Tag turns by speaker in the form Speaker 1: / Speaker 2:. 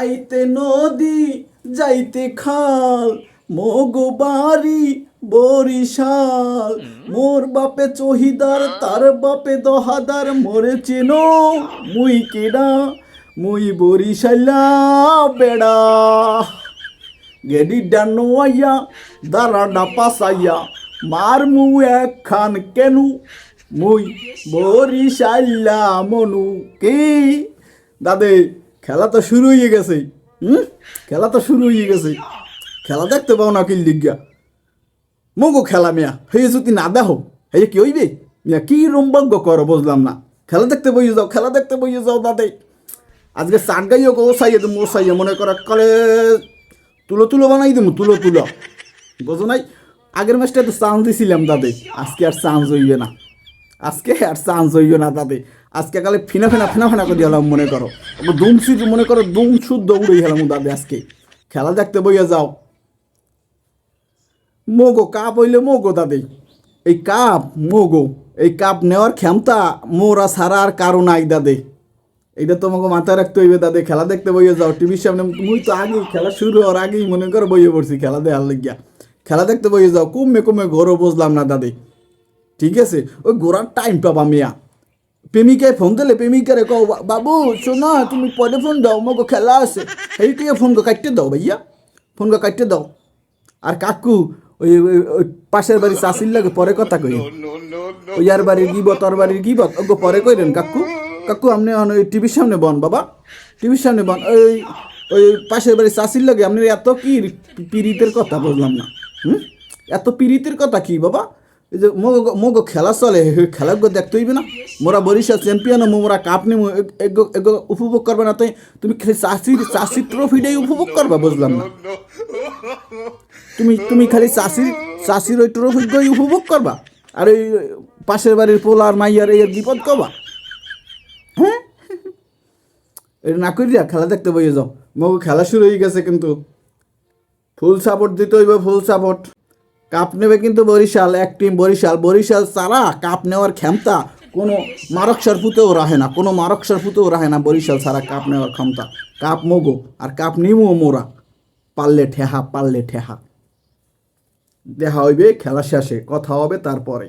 Speaker 1: আইতে নদী যাইতে খাল মগো বাড়ি বরিশাল। মোর বাপে চহিদার তার বাপে দহাদার মরে চেনো মুই কেডা? মুই বরিশালা বেড়া। গেডি ডানো আইয়া দাঁড়াডা পাসাইয়া মার মু একখান কেনু? মুই বরিশাল্লা মনু কি? দাদে খেলা তো শুরু হয়ে গেছে। হুম? খেলা তো শুরু হয়ে গেছে। খেলা দেখতে পাও না কি লিগিয়া মগো খেলা মিয়া, হয়ে যদি না দেখো হে কি হইবে? মিয়া, কি রম্বাগ্য করো বুঝলাম না। খেলা দেখতে বইয়ে যাও, খেলা দেখতে বইয়ে যাও দাদে আজকে চাট গাইও গো সাইয়ে তুমি সাইয়ে মনে করো কলে তুলো তুলো বানাই দিমু, তুলো তুলো। বোঝো নাই? আগের ম্যাচটা তো চান্স দিছিলাম দাদে আজকে আর চান্স হইবে না। আজকে আর চান্স হইবে না দাদে আজকে কালে ফিনা ফিনা ফিনা ফিনা করে দিলাম মনে করো। দুম সুদ মনে করো দুম শুদ্ধ উড়ে গেলাম দাদে আজকে। খেলা দেখতে বইয়া যাও। মোগো, কাপ হইলে মোগো দাদে। এই কাপ, মোগো, এই কাপ নেওয়ার ক্ষমতা মোরা ছাড়া আর কারও নাই দাদে। এইটা তোমাকে মাথায় রাখতে হইবে দাদে, খেলা দেখতে বইয়ে যাও। টিভির সামনে মুই তো আগেই, খেলা শুরু হওয়ার আগেই মনে করো বইয়ে পড়ছি খেলা দেখার লাগিয়া। খেলা দেখতে বইয়ে যাও কমে কমে ঘরও বুঝলাম না দাদে। ঠিক আছে? ওই ঘোরার টাইম পাবা মিয়া। প্রেমিকায় ফোন দিলে প্রেমিকারে কও "বা- বাবু শোনা তুমি পরে ফোন দাও মগো খেলা আছে। এইটিকে ফোন কাটতে দাও ভাইয়া ফোন কাটতে দাও। আর কাকু ওই পাশের বাড়ি চাষির লাগে পরে কথা কই ওই আর বাড়ির গিবত আর বাড়ির গিবত ওগো পরে কইরেন কাকু। কাকু আপনি ওই টিভির সামনে বন বাবা। টিভির সামনে বন ওই ওই পাশের বাড়ির চাষির লাগে আপনি এত কি পিরিতের কথা বুঝলাম না হুম? এত পিরিতের কথা কি বাবা? এই যে মগো মগো খেলা চলে সেই গো দেখতে হইবে না? মোরা বরিশাল চ্যাম্পিয়ন মোরা কাপ নিমু উপভোগ করবে না, তাই তুমি খালি চাষির চাষির ট্রফিটাই উপভোগ করবা, বুঝলাম না? তুমি তুমি খালি চাষির চাষির ওই ট্রফিটাই উপভোগ করবা, আর ওই পাশের বাড়ির পোলার মাইয়ার এই বিপদ কবা হ্যাঁ? এটা না করিয়া খেলা দেখতে বইয়ে যাও। মগো খেলা শুরু হয়ে গেছে কিন্তু। ফুল সাপোর্ট দিতে হইবে ফুল সাপোর্ট কাপ নেবে কিন্তু বরিশাল, এক টিম বরিশাল। বরিশাল ছাড়া কাপ নেওয়ার ক্ষমতা কোনো মারক সারফুতেও রাহে না, কোনো মারক সারফুতেও রাহে না বরিশাল ছাড়া কাপ নেওয়ার ক্ষমতা। কাপ মগো আর কাপ নিমো মোরা। পারলে ঠেহা পারলে ঠেহা। দেখা হইবে, খেলা শেষে, কথা হবে তারপরে।